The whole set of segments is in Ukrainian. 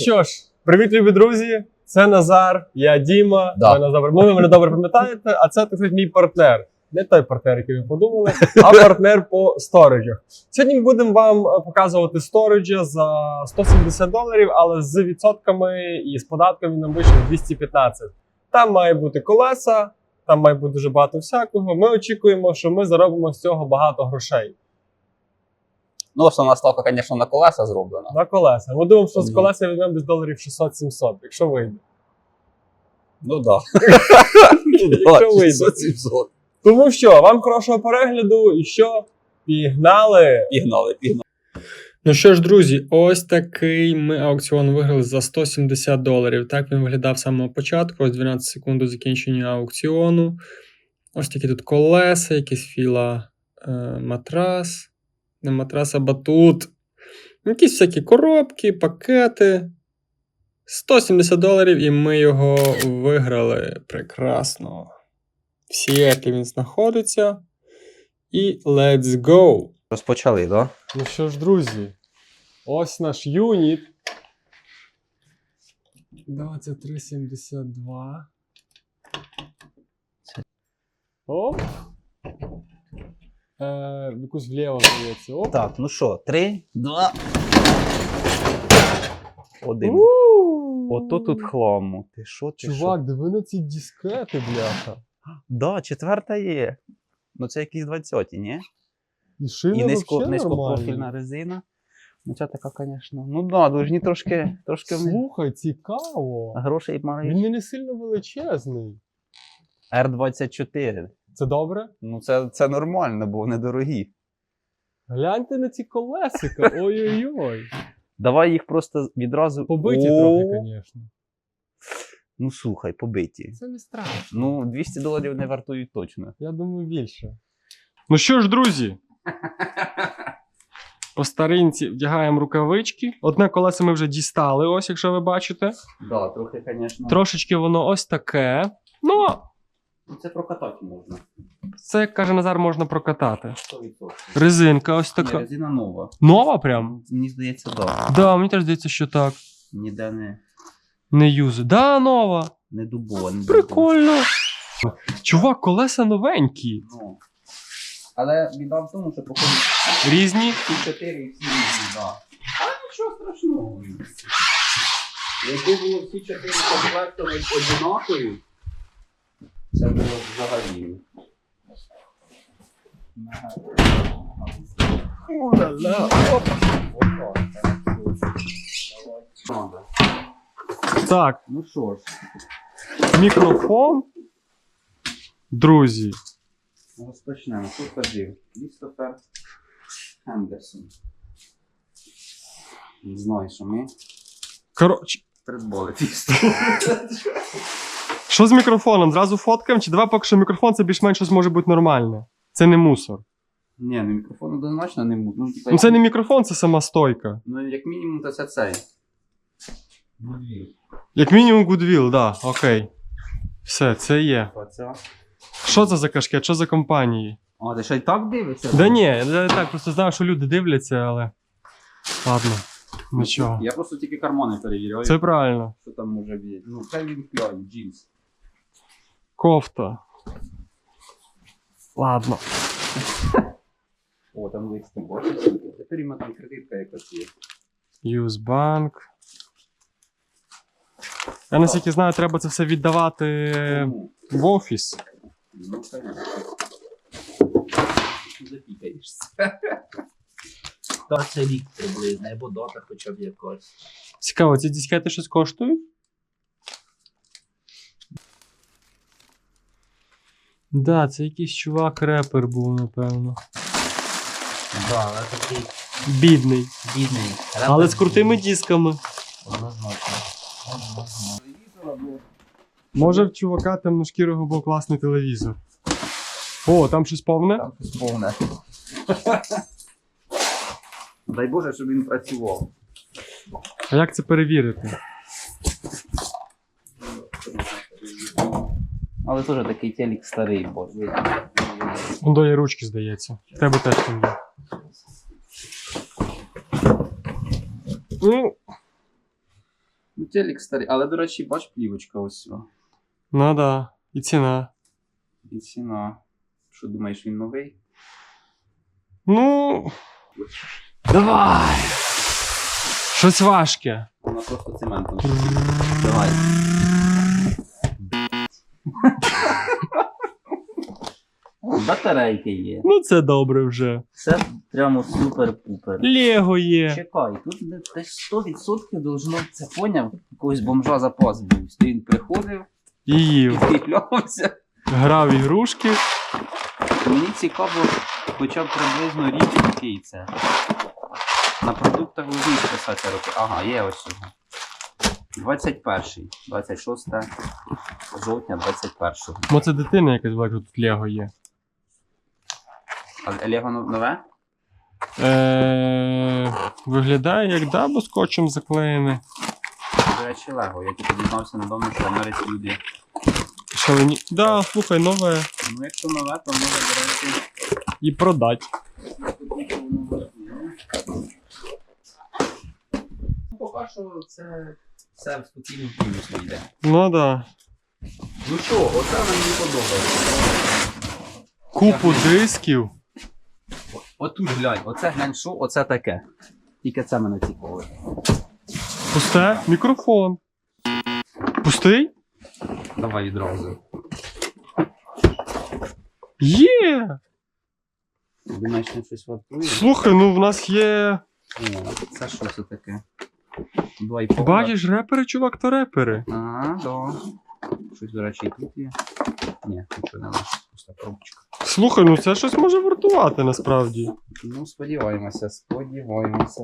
що ж, привіт, любі друзі! Це Назар, я Діма. Да. Ви, добре, ви мене добре пам'ятаєте, а це так сказати, мій партнер. Не той партнер, який ви подумали, а партнер по сториджах. Сьогодні ми будемо вам е, показувати сториджі за 170 доларів, але з відсотками і з податками нам вийшов 215. Там має бути колеса, там має бути дуже багато всякого. Ми очікуємо, що ми заробимо з цього багато грошей. Ну, основна ставка, звісно, на колеса зроблена. На колеса. Ми думаємо, що з колеса візьмемо десь доларів 600-700, якщо вийде. Ну так. Якщо вийде. 700. Тому що вам хорошого перегляду і що? Пігнали! Пігнали, пігнали. Ну що ж, друзі, ось такий ми аукціон виграли за 170 доларів. Так він виглядав з самого початку, ось 12 секунд до закінчення аукціону. Ось такі тут колеса, якісь філа е, матрас. Не матрас, а батут. Якісь всякі коробки, пакети. 170 доларів, і ми його виграли. Прекрасно. В Сіетлі він знаходиться. І let's go! Розпочали, так? Ну що ж, друзі, ось наш юніт. 2372. Оп. Е, якусь вліво здається. Оп. Так, ну що, три, два. Один. Ото тут хламу. Ти що, ти Чувак, диви на ці дискети, бляха. що? Да, четверта є. Ну це якісь 20, ні? І шина І низько, низькопрофільна резина. Ну ця така, звісно. Ну да, должні трошки, трошки в них Слухай, цікаво. грошей Він мають. не сильно величезний. R24. Це добре? Ну це, це нормально, бо вони дорогі. Гляньте на ці колесика. Ой-ой-ой. Давай їх просто відразу. Побиті трохи, звісно. Ну слухай, побиті. Це не страшно. Ну, 200 доларів не вартують точно. Я думаю, більше. Ну що ж, друзі, по старинці вдягаємо рукавички. Одне колесо ми вже дістали, ось якщо ви бачите. Да, трохи, звісно. Трошечки воно ось таке. Ну, Це прокатати можна. це, як каже Назар, можна прокатати. 100%. Резинка ось Ні, така. резина нова. Нова прям? Мені здається, да. Да, мені теж здається, що так. Ніде не, Не юзи. Да, нова. не дубова. Не Прикольно. Чувак, колеса новенькі. Ну. Але біда в тому, що походу Різні. всі чотири і всі різні, да. А нічого страшного. Якби було всі чотири комплекти одинакові, це було взагалі. Так, Ну що ж, мікрофон. Друзі. розпочнемо. Тут кажи. Крістофер Хендерсон. Знаю, що ми Коротше, придбали тісто. Що з мікрофоном? Зразу фоткаємо? Чи давай поки що мікрофон це більш-менш щось може бути нормальне? Це не мусор. Ні, ну мікрофон однозначно не можна. Ну, типа, Ну це як- не мікрофон, це сама стойка. ну, як мінімум, то це цей. Як мінімум Goodwill, да, окей. Все, це є. Оця. Що це за кашкет? Що за компанії? А, ти ще й так дивишся? Да ні, я так просто знаю, що люди дивляться, але. Ладно, нічого. Я просто тільки кармани перевіряю, Це правильно. що там може бути. Ну, це він кльовий, джинс. Кофта. Ладно. О, там лист бачиш. Тепер йому там кредитка якась є. Юзбанк. Я наскільки знаю, треба це все віддавати в офіс. Ну, конечно. Запікаєшся. Та це рік приблизно, або дата хоча б якась. Цікаво, ці дискети щось коштують? Да, це якийсь чувак репер був, напевно. Да, але такий Бідний. бідний. Але з крутими дисками. Однозначно. Однозначно. Може в чувака темношкірого був класний телевізор. О, там щось повне? Там щось повне. Дай Боже, щоб він працював. А як це перевірити? Але теж такий телек старий, бо Вон до ручки, здається. В тебе теж там є. Ну, Ну, телек старий, але, до речі, бач, плівочка ось. о. Ну да. І ціна. І ціна. Що думаєш, він новий? Ну. Давай! Щось важке. Вона просто цементом. Давай. Батарейки є. Ну це добре вже. Все прямо супер-пупер. Лего є. Чекай, тут де- десь 100% должно це поняв. Якогось бомжа запас був. Він приходив І і Грав ігрушки. Мені цікаво, хоча б приблизно рік який це. На продуктах вміють писати роки. Ага, є ось його. 21, 26 жовтня 21. Мо це дитина якась була, тут Лего є. А Лего нове? Е, виглядає як дабо скотчем заклеєне. До речі, Лего. Я тільки дізнався недавно, що в Америці люди. Шалені. Да, слухай, нове. Ну, якщо нове, то може, до речі. І продать. Поки що це все в спокійному плюсі йде. Ну да. Ну що, оце мені подобається. Купу дисків. Отут глянь, оце глянь, що оце таке. Тільки це мене цікавить. Пусте мікрофон. Пустий? Давай відразу. Є! Думаєш, що щось вартує? Слухай, ну в нас є. О, це що це таке? Повна. Бачиш, репери, чувак, то репери. Ага, да. Щось, до речі, і тут є. Ні, нічого нема. Пуста пробочка. Слухай, ну це щось може вартувати насправді. Ну, сподіваємося, сподіваємося.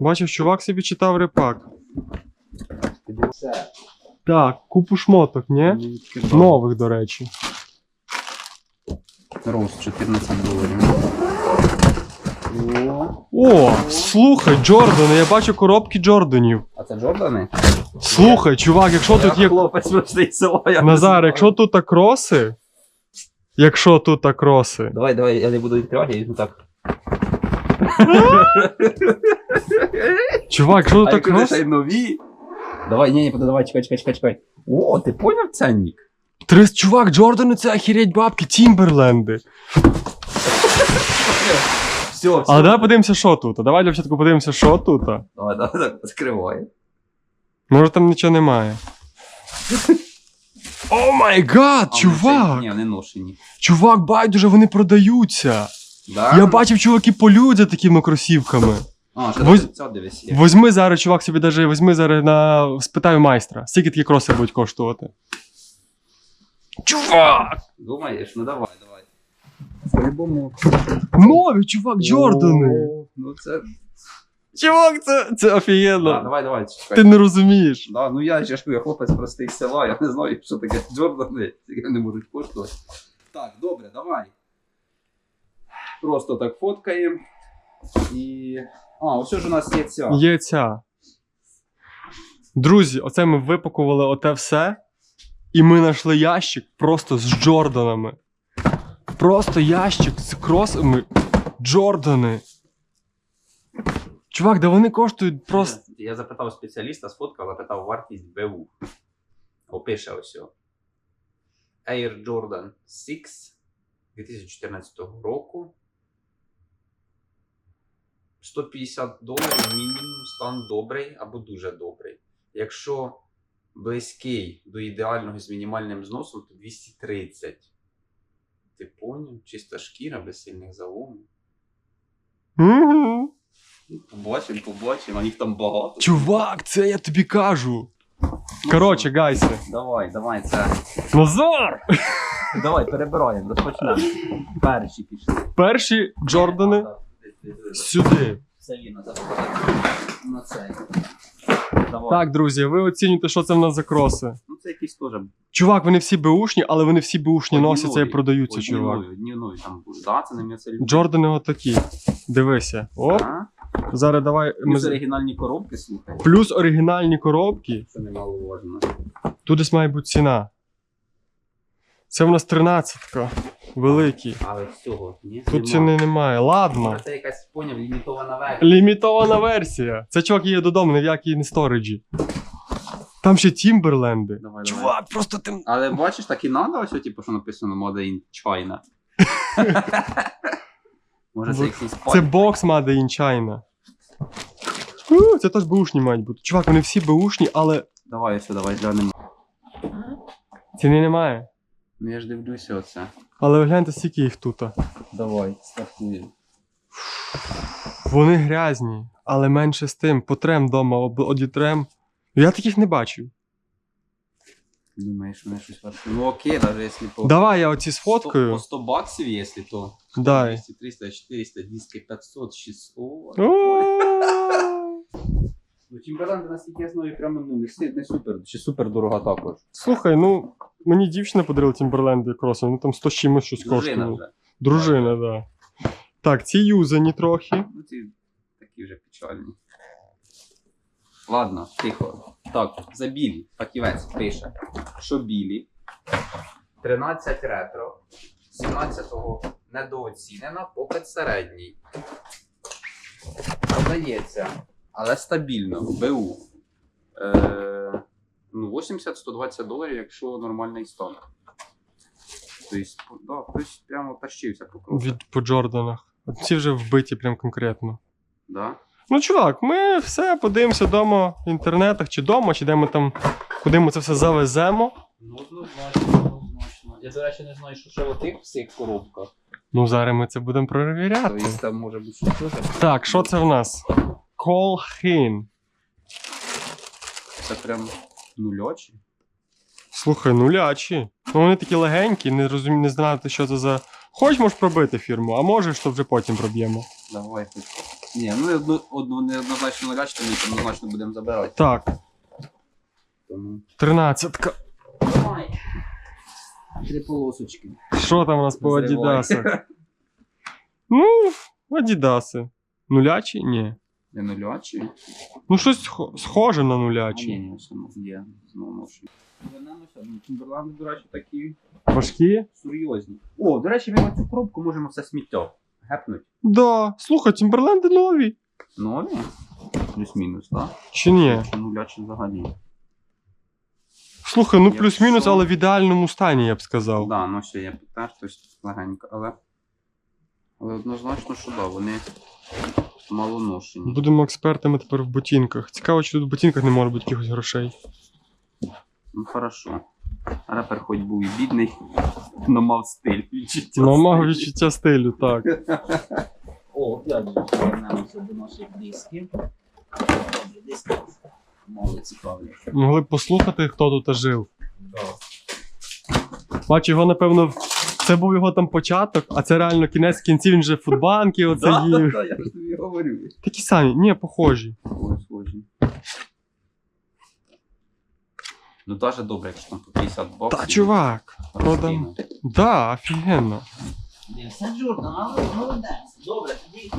Бачив, чувак собі читав репак. Сподіваємося. Так, купу шмоток, ні? Нових, до речі. Рост 14 доларів. О, слухай, Джордани, я бачу коробки Джорданів. а це Джордани? Слухай, чувак, якщо тут є. хлопець простий село, я Назар, якщо тут так кроси. Якщо тут так кроси. Давай, давай, я не буду відкривати, я візьму так. Чувак, якщо тут А ще нові? Давай, ні, ні, давай, чекай, чекай, чекай, чекай. О, ти поняв ценник? Три... Чувак, Джордани це охереть бабки, Тімберленди. Все, все. Але давай подивимося, що тут. Давай для початку подивимося, що тут. Давай, давай, так, відкривай. Може там нічого немає. О май гад, чувак! Ні, вони ношені. Чувак, байдуже, вони продаються. Да? Я бачив, чуваки полюють за такими кросівками. А, ще Воз- дивись є. Возьми зараз, чувак, собі даже возьми зараз на. спитаю майстра. Скільки такі кроси будуть коштувати? Чувак! Думаєш? Ну давай. По-любому. Нові, чувак, Джордани! О, Ну це. Чувак, це, це офігенно. давай, давай, чекай. Ти не розумієш. Да, ну я ж кажу, я хлопець простий з села, я не знаю, що таке Джордани, які не можуть коштувати. Так, добре, давай. Просто так фоткаємо. І. А, ось ж у нас є ця. Є ця. Друзі, оце ми випакували оте все. І ми знайшли ящик просто з Джорданами. Просто ящик з кросами. Джордани. Чувак, да вони коштують просто. Я запитав спеціаліста, сфоткав, запитав вартість БУ. Опише ось. Air Jordan 6 2014 року. 150 доларів мінімум стан добрий або дуже добрий. Якщо близький до ідеального з мінімальним зносом, то 230. Ти поняв? Чиста шкіра без сильних заломів. Угу. Ну, Побачимо, побачимо, а їх там багато. Чувак, це я тобі кажу. Коротше, гайси. Давай, давай, це. Назар! Давай, перебираємо, розпочнемо. Перші пішли. Перші Джордани сюди. Все вірно, на цей. Давай. Так, друзі, ви оцінюєте, що це в нас за кроси. Ну це якісь теж. Чувак, вони всі беушні, але вони всі беушні Одні носяться і продаються, одні чувак. нові, Одні нові там. Да, це люблю. Джордани отакі. Дивися. Оп, А? зараз давай. Плюс з- оригінальні коробки, слухай. Плюс оригінальні коробки. Це немало важно. Тут десь має бути ціна. Це в нас 13-ка. Великий. Але всього, ні? Тут Нема. ціни немає. Ладно. Це якась, поняв, лімітована версія. Лімітована версія. Це чувак є додому, ні в якій не сториджі. Там ще Тімберленди. Давай, давай. Просто ти. Але бачиш, так і надо, ось, типу, що написано Made in China. Може, це якийсь Це бокс Made in China. У, Це теж беушні мають бути. Чувак, вони всі беушні, але Давай ось, давай глянемо. ціни немає. Ну я ж дивлюся оце. Але ви гляньте, скільки їх тут. Давай, стартуємо. Вони грязні, але менше з тим. Потрем вдома, одітрем. Я таких не бачив. Думаєш, вони щось варто. Ну окей, навіть якщо по... Давай я оці 100, сфоткаю. по 100 баксів, якщо то. Дай. 200, 300, 400, 200, 500, 600. О! Ну, Тімберленд, наскільки я знаю, прямо ну, не, си- не супер, чи супер дорога також. Слухай, ну мені дівчина подарила Тімберленди кроси, ну там 100 з чимось щось Дружина коштує. вже. Дружина, да. Так, ці юзані трохи. Ну, ці такі вже печальні. Ладно, тихо. Так, за білі. Фахівець пише, що білі. 13 ретро. 17-го недооцінена, попит середній. Продається, але стабільно. БУ. Е, ну, 80-120 доларів, якщо нормальний стан. Тобто, да, хтось прямо тащився по кругу. Від по Джорданах. От Ці вже вбиті прям конкретно. Да? Ну, чувак, ми все подивимося вдома в інтернетах, чи вдома, чи де ми там, куди ми це все завеземо. Ну, однозначно, однозначно. Я, до речі, не знаю, що ще в отих всіх коробках. Ну, зараз ми це будемо перевіряти. Тобто там може бути щось. Так, що це в нас? Колхін. Це прям нульочі. Слухай, нулячі. Ну вони такі легенькі, не розумію, не знати, що це за. Хоч можеш пробити фірму, а можеш, то вже потім проб'ємо. Давай хоч. Ні, ну одну, одну неоднозначно нулячі, то ми там однозначно будемо забирати. Так, Тому. тринадцятка. Давай. Три полосочки. Що там у нас по Зривай. Адідасах? Ну, Адідаси. Нулячі? Ні. Не нулячі? Ну, щось схо- схоже на ні, нулячі. ні, все ну, є. Знову ноші. Вернемося, ну, Тімберленди, до речі, такі Важкі? серйозні. О, до речі, ми цю коробку можемо все сміття гепнути. Да. Слухай, Тімберленди нові. Нові? Плюс-мінус, так? Чи ні? Чи нулячі взагалі? Слухай, ну Якщо- плюс-мінус, але в ідеальному стані, я б сказав. Да, ну ще є теж щось легенько, але. Але однозначно, що да, вони малоношені. Будемо експертами тепер в ботинках. Цікаво, чи тут в ботинках не може бути якихось грошей. Ну хорошо. Репер хоч був і бідний, но мав стиль. відчуття Ну, мав стилю. відчуття стилю, так. О, опять же, повернемося до наших дисків. Добре, диски мало цікавлять. Могли б послухати, хто тут жив. Да. Бач, його, напевно, це був його там початок, а це реально кінець кінців, він вже футбанки оце Да, да, їв. да, я ж тобі говорю. Такі самі, ні, похожі. Ой, схожі. Ну даже добре, якщо там по 50 баксів. Та, чувак, продам. розкинути. Да, офігенно. Джордан, але молодець. Добре, тоді.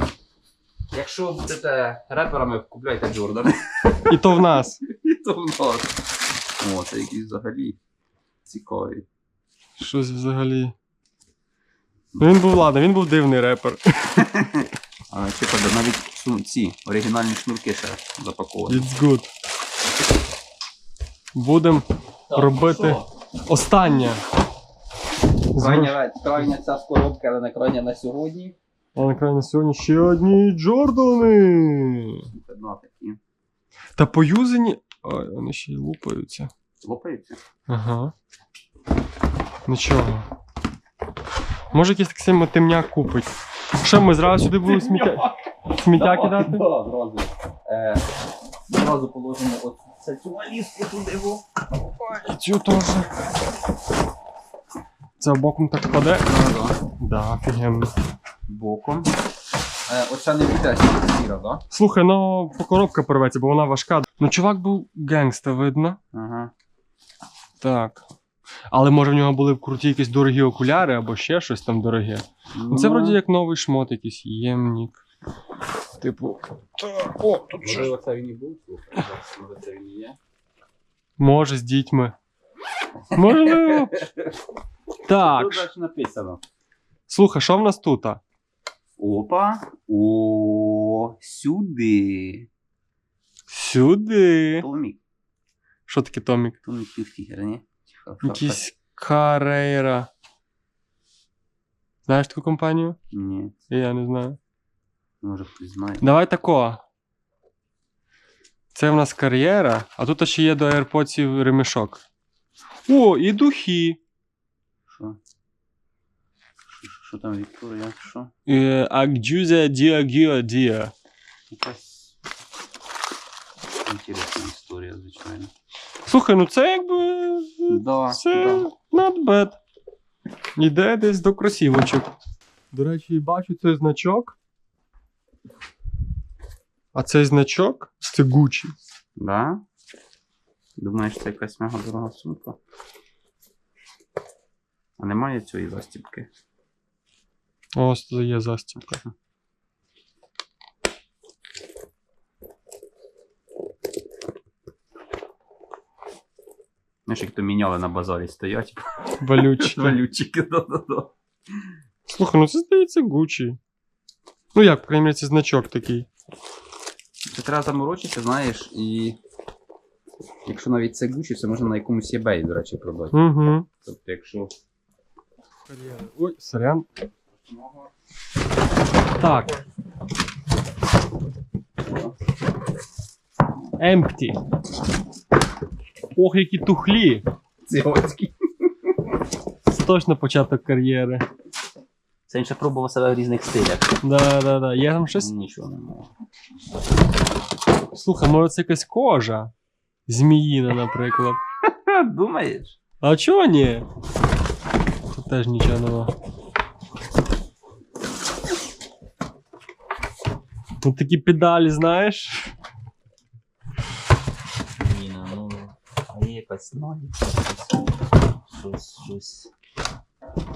Якщо будете реперами, купляйте Джордан. І то в нас. І то в нас. О, це якийсь взагалі цікавий. Щось взагалі. Ну він був, ладно, він був дивний репер. А чекай, да навіть сум- ці оригінальні шнурки ще запаковані. It's good. Будемо Робити. останнє. Крайня, крайня ця з коробки, але не крайня на сьогодні. А на крайні сьогодні ще одні Джордани. Та поюзані. Ой, вони ще й лупаються. Лопаються. Ага. Нічого. Може якийсь так само темняк купить. Що ми зразу сюди будемо сміття, сміття кидати? Да, зразу. Е, зразу положимо от це цю валізку туди. во. І цю теж. Це боком так паде. Да, да. Да, офігенно. Боком. Е, оця не буде сіра, да? Слухай, ну коробка порветься, бо вона важка. Ну, чувак був генгста, видно. Ага. Так. Але може в нього були круті якісь дорогі окуляри або ще щось там дороге. Ну, це вроді як новий шмот, якийсь ємнік. Типу. Так, о, тут Можливо, це він і був, слухай. Може, це він і є. Може, з дітьми. Можливо. Так. Тут далі написано. Слухай, що в нас тут? Опа. О, сюди. Сюди. Томік. Що таке Томік? То не півфігер, ні? Фа- Якийсь Карейра. Знаєш таку компанію? Ні, Я не знаю. може хтось знає. Давай тако. Це в нас кар'єра, а тут ще є до AirPods ремішок. О, і духи. Що? Що- там Вікторія? Що? Е, Акджузя Діа Гіа Діа. Якась інтересна історія, звичайно. Слухай, ну це якби. Да, Це да. not bad. Іде десь до кросівочок. До речі, бачу цей значок. А цей значок це Gucci. Да? Думаєш, це якась мега дорога сумка? А немає цієї застібки? Ось це є застібка. Знаєш, як то міняли на базарі стоять. Валючки. Валютчики, да-да-да. Слухай, ну це здається Gucci. Ну як, по крайній це значок такий. Це треба заморочитися, знаєш, і. Якщо навіть це Gucci, це можна на якомусь eBay, до речі, продати. Угу. Тобто, якщо. Ой, сорян. Так. Empty. Ох, які тухлі. Це точно початок кар'єри. Це він ще пробував себе в різних стилях. Да, да, да. Є там щось. Нічого не можу. Слухай, може це якась кожа? Зміїна, наприклад. Думаєш? А чого ні? Тут теж нічого нема. Тут такі педалі, знаєш? Ні, ну, ноги. Щось, щось.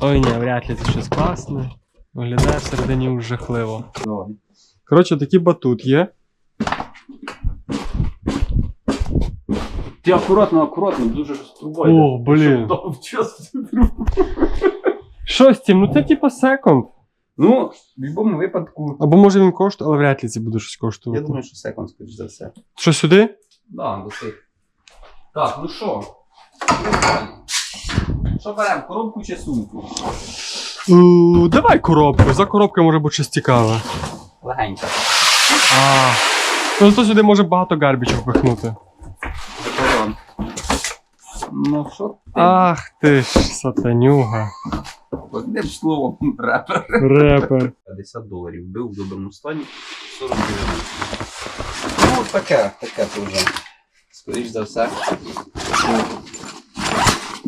Ой, ні, вряд ли це щось класне. Виглядає всередині уж жахливо. Давай. Коротше, такий батут є. Ти акуратно, акуратно, дуже ж з трубою. О, блін. Щоб дав час цю трубу. Що з цим? Ну це типу секонд. Ну, в будь-якому випадку. Або може він коштує, але вряд ли це буде щось коштувати. Я думаю, що секунд, скоріш за все. Що сюди? Да, до цих. Так, ну що? Що беремо? Коробку чи сумку? У, давай коробку. За коробкою може бути щось цікаве. Легенька. А. Ну зато сюди може багато гарбічів впихнути. Закорон. Ну що ти? Ах ти ж, сатанюга. Одним словом, репер. Репер. 50 доларів бив в доброму стані. 40 гривень. Ну, таке, таке то вже. Скоріш за все.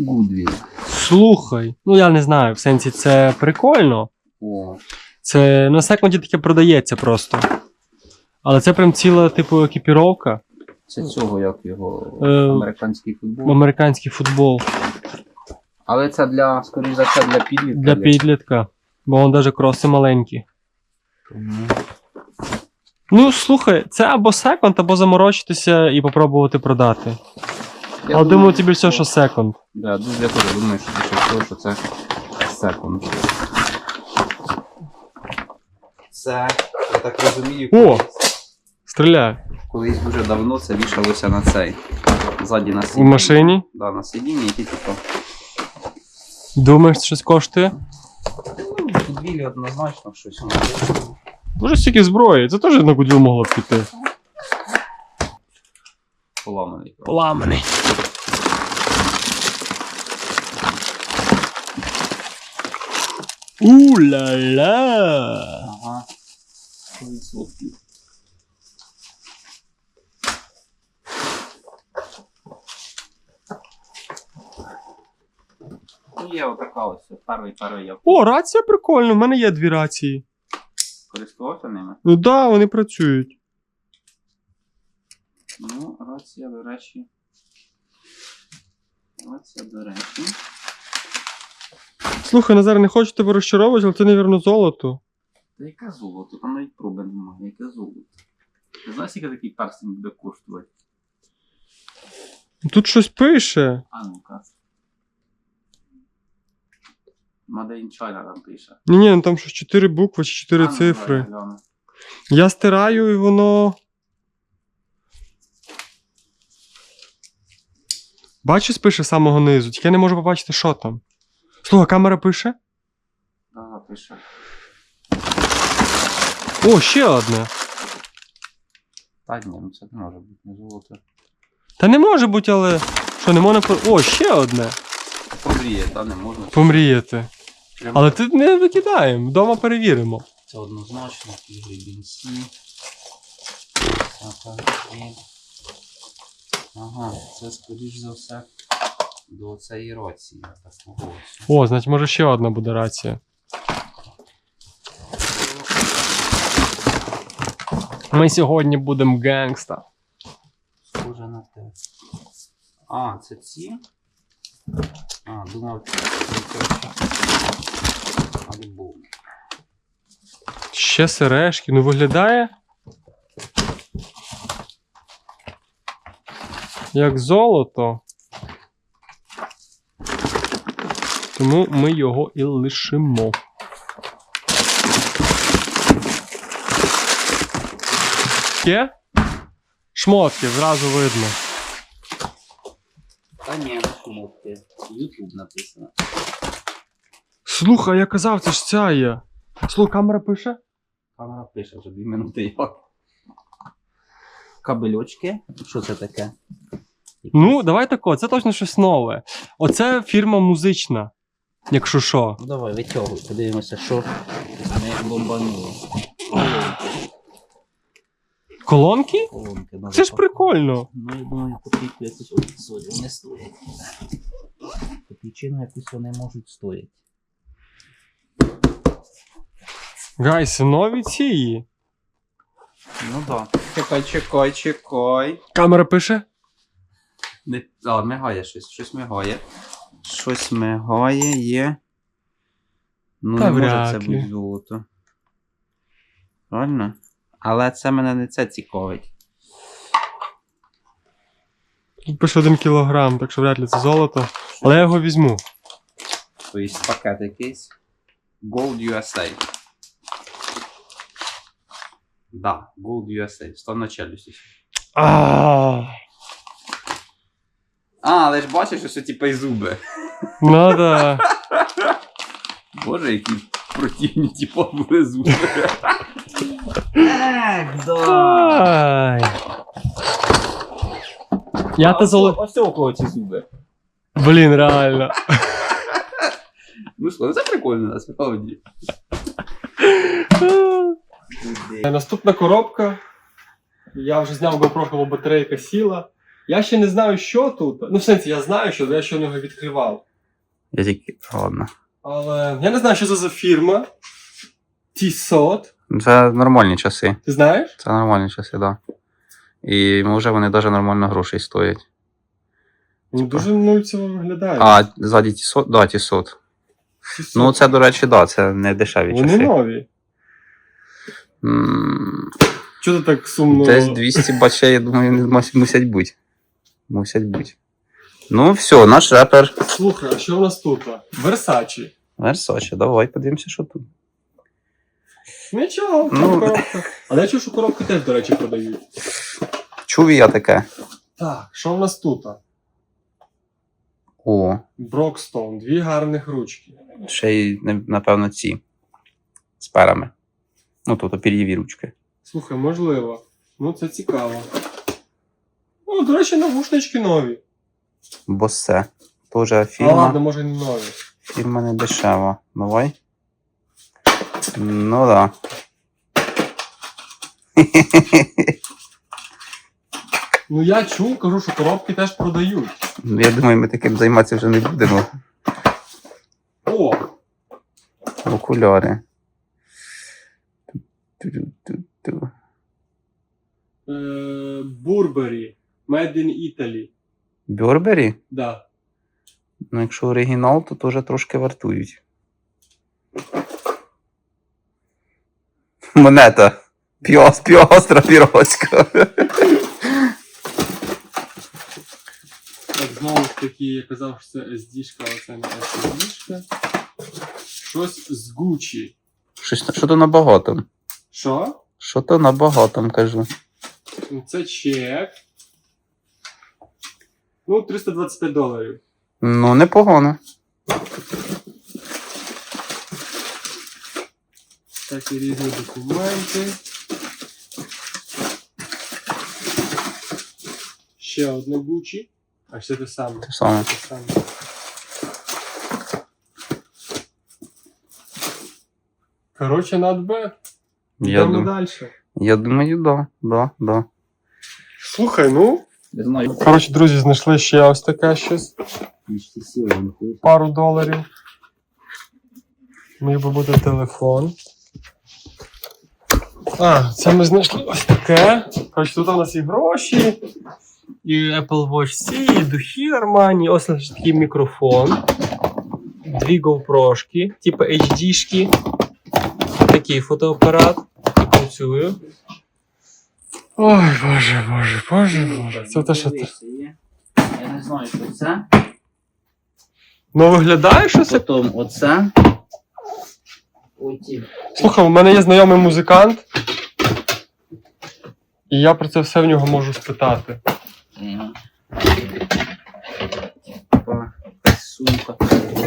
Гудвіл. Слухай, ну я не знаю, в сенсі це прикольно. О, Це на секунді таке продається просто. Але це прям ціла, типу, екіпіровка. це цього, як його Е, американський футбол. Американський футбол Але це для, скоріш за все, для підлітків. для підлітка. Бо він навіть кроси маленькі. Тому Ну, слухай, це або секонд, або заморочитися і попробувати продати. Я Але думаю, ті більше, що секонд. Да, я теж думаю, що більше всього, що це секунд. Це, я так розумію, О! колись, Стріляй. колись дуже давно це вішалося на цей. Ззаді на У сидінні. машині. Да, на сидінні, які типу. Думаєш, це щось коштує? Ну, підвілі однозначно щось. Дуже стільки зброї, це теж на кудю могло б піти. Поламаний. Поламаний. У-ля-ля! Ага. 100%. Ну, є отака ось перший перший я О, рація прикольна, в мене є дві рації. Користувався ними. Ну так, да, вони працюють. Ну, рація, до речі. Рація, до речі. Слухай, Назар, не хочу тебе розчаровувати, але це, невірно, золото. Та яке золото? Там навіть проби немає, яке золото. Ти знаєш, скільки такий перстень буде коштувати? Тут щось пише. А ну-ка. Made in China там пише. Ні, ні, ну там щось 4 букви чи 4 А, ну, цифри. давай гляну. Я стираю і воно. Бачиш, пише з самого низу, тільки я не можу побачити, що там. Слухай, камера пише? Да, пише. О, ще одне. Та ні, ну це не може бути не золото. Та не може бути, але. Що, не можна. по- О, ще одне. Помріє, та не можна. Помріяти. Але ти не викидаємо, вдома перевіримо. Це однозначно, ігри бінці. Ага, це скоріш за все до цієї рації. Такого. О, значить, може ще одна буде рація. Ми сьогодні будемо гангста. Схоже на те. А, це ці? А, думав, це- Альбом. Ще сережки, ну виглядає. Як золото. Тому ми його і лишимо. Ще? Шмотки, зразу видно. Та ні, не Ютуб написано. Слухай, я казав, це ж ця є. Слухай, камера пише? Камера пише вже дві минути як. Кабельочки. Що це таке? Ну, давай тако, це точно щось нове. Оце фірма музична. Якщо що. Ну давай, витягуй, подивимося, що ми бомбанули. Колонки? Колонки на Це ж прикольно. Ну, я думаю, копійку якусь сьогодні не стоять. Копійчину якусь вони можуть стояти. Гайси, нові ці. Ну так. Да. Чекай, чекай, чекай. Камера пише? Не... А, мигає щось, щось мигає. Щось мигає, є. Ну, Та не може це бути золото. Правильно? Але це мене не це цікавить. Тут пише один кілограм, так що вряд ли це золото. Але я його візьму. Тобто пакет якийсь. Gold USA. Да, Gold USA. Став на челюсті. А, А, але ж бачиш, що це типа і зуби. ну да. Боже, які противні, типа, були зуби. Ех, да! Ай. Я те золото. Ось у кого ці зуби. Блін, реально. Ну що, це прикольно насправді. Наступна коробка. Я вже зняв GoPro, бо батарейка сіла. Я ще не знаю, що тут. Ну, в сенсі, я знаю, що я ще його відкривав. Я тільки. Ладно. Але я не знаю, що це за фірма. T-SOT. Це нормальні часи. Ти знаєш? Це нормальні часи, так. Да. І може вони навіть нормально грошей стоять. Ну, дуже нульцево виглядає. А, ззаді ті сот, да, ті сот. T-SOT. Ну, це, до речі, да, це не дешеві Вони часи. нові. М, Чого ти так сумно? Десь 200 бачей, я думаю, мус- мусять бути. Мусять бути. Ну, все, наш репер. Слухай, а що в нас тут? Версачі. Версаче, давай подивимося, що тут. Нічого, Ну. коробка. Але я чув, що коробки теж, до речі, продають. Чув я таке. Так, що в нас тут? О, Брокстоун, дві гарних ручки. ще й, напевно, ці. З перами. Ну, тобто пір'єві ручки. Слухай, можливо. Ну, це цікаво. О, до речі, навушнички нові. Босе. Теж А фірма. ладно, може не нові. Фірма не дешева. Давай. Ну да. Ну я чув, кажу, що коробки теж продають. Ну, Я думаю, ми таким займатися вже не будемо. О, Окуляри. Ту-ту-ту-ту. е, Бурбері. Made in Italy. Бьорбері? Да. Ну, якщо оригінал, то теж трошки вартують. Монета. Піос, піостра піроцька. Так, таки, я казав, що це SD-шка, але це не SD-шка. Щось з Gucci. Щось, що то на багатом? Що? Що то на багатом, кажу. Ну, Це чек. Ну, 325 доларів. Ну, непогано. Такі різні документи. Ще одне Гучі. А все те саме. Те саме. Те саме. Коротше, not bad. Я, Йдемо дум... далі. я думаю, да, да, да. Слухай, ну. Знаю, Коротше, друзі, знайшли ще ось таке щось. Пару доларів. Міг би бути телефон. А, це ми знайшли ось таке. Коротше, тут у нас і гроші, і Apple Watch C, і духи нормальні. Ось наш такий мікрофон. Дві GoPro-шки, типу HD-шки. Такий фотоапарат. І працює. Ой, боже, боже, боже, боже. Це те, що. Є. Я не знаю, що це. Ну виглядає щось як Потім оце. Слухай, у мене є знайомий музикант, і я про це все в нього можу спитати. Типа, Сумка.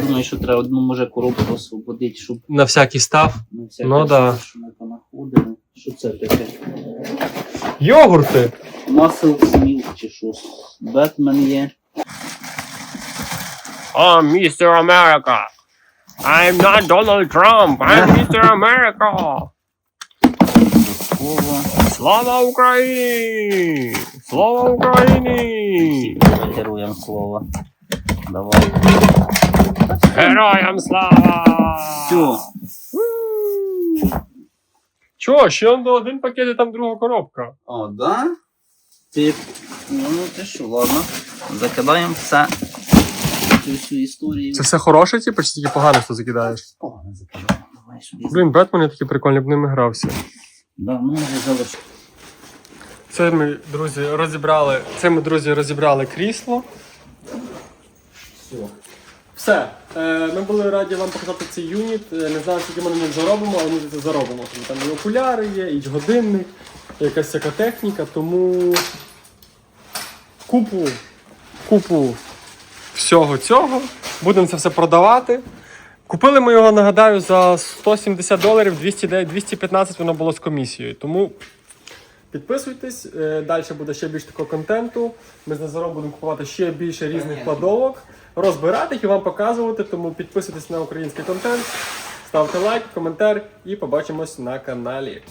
Думаю, що треба одну може коробку освободити, щоб На всякий став. на всяке Ну да. що ми понаходили. Що це таке? Йогурти! Muscle Smith чи що? Бетмен є. I'm Mr. America. I'm not Donald Trump. I'm Mr. America. Кова. Слава Україні! Слава Україні! Героям слова. Давай. Героям слава! Все. Чо, ще он до один пакет і там друга коробка. О, да? Ти. Ну, ну ти що, ладно. Закидаємо все. Цю всю історію. Це все хороше, типу, чи тільки погано що закидаєш? Погано закидаємо. Давай сюди. Блін, Бетмен я такий прикольний, б ними грався. Да, ну може залиш. Це ми, друзі, розібрали. Це ми, друзі, розібрали крісло. Все. Е, ми були раді вам показати цей юніт. Е, Не знаю, скільки ми на них заробимо, але ми це заробимо. Там і окуляри є, і годинник, якась всяка техніка, тому купу, купу всього цього. Будемо це все продавати. Купили ми його, нагадаю, за 170 доларів, 209, 215 воно було з комісією. Тому Підписуйтесь, е, далі буде ще більше такого контенту. Ми з Назаром будемо купувати ще більше різних кладовок, розбирати їх і вам показувати. Тому підписуйтесь на український контент, ставте лайк, коментар і побачимось на каналі.